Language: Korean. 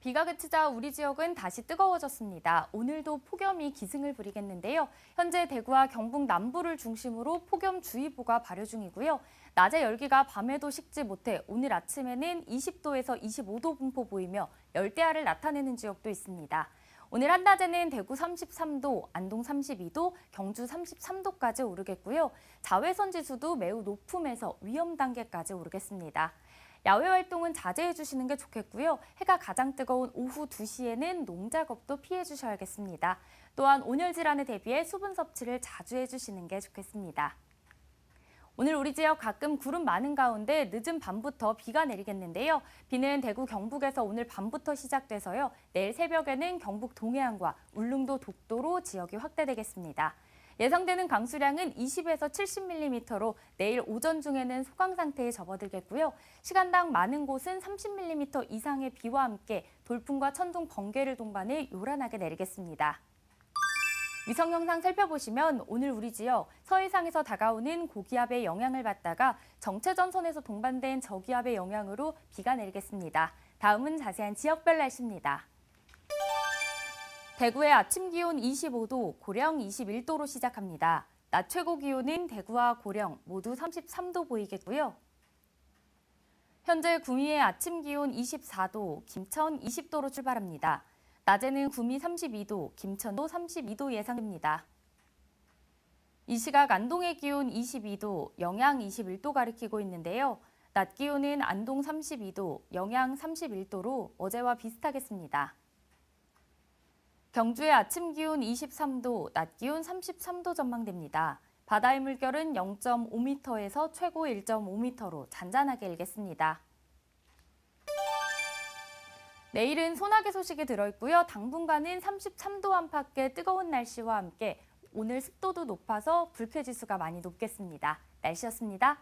비가 그치자 우리 지역은 다시 뜨거워졌습니다. 오늘도 폭염이 기승을 부리겠는데요. 현재 대구와 경북 남부를 중심으로 폭염주의보가 발효 중이고요. 낮에 열기가 밤에도 식지 못해 오늘 아침에는 20도에서 25도 분포 보이며 열대야를 나타내는 지역도 있습니다. 오늘 한낮에는 대구 33도, 안동 32도, 경주 33도까지 오르겠고요. 자외선 지수도 매우 높음에서 위험 단계까지 오르겠습니다. 야외 활동은 자제해 주시는 게 좋겠고요. 해가 가장 뜨거운 오후 2시에는 농작업도 피해 주셔야겠습니다. 또한 온열 질환에 대비해 수분 섭취를 자주 해 주시는 게 좋겠습니다. 오늘 우리 지역 가끔 구름 많은 가운데 늦은 밤부터 비가 내리겠는데요. 비는 대구 경북에서 오늘 밤부터 시작돼서요. 내일 새벽에는 경북 동해안과 울릉도 독도로 지역이 확대되겠습니다. 예상되는 강수량은 20에서 70mm로 내일 오전 중에는 소강 상태에 접어들겠고요. 시간당 많은 곳은 30mm 이상의 비와 함께 돌풍과 천둥 번개를 동반해 요란하게 내리겠습니다. 위성 영상 살펴보시면 오늘 우리 지역 서해상에서 다가오는 고기압의 영향을 받다가 정체전선에서 동반된 저기압의 영향으로 비가 내리겠습니다. 다음은 자세한 지역별 날씨입니다. 대구의 아침 기온 25도, 고령 21도로 시작합니다. 낮 최고 기온은 대구와 고령 모두 33도 보이겠고요. 현재 구미의 아침 기온 24도, 김천 20도로 출발합니다. 낮에는 구미 32도, 김천도 32도 예상됩니다. 이 시각 안동의 기온 22도, 영양 21도 가리키고 있는데요. 낮 기온은 안동 32도, 영양 31도로 어제와 비슷하겠습니다. 경주의 아침 기온 23도, 낮 기온 33도 전망됩니다. 바다의 물결은 0.5m에서 최고 1.5m로 잔잔하게 일겠습니다. 내일은 소나기 소식이 들어있고요. 당분간은 33도 안팎의 뜨거운 날씨와 함께 오늘 습도도 높아서 불쾌지수가 많이 높겠습니다. 날씨였습니다.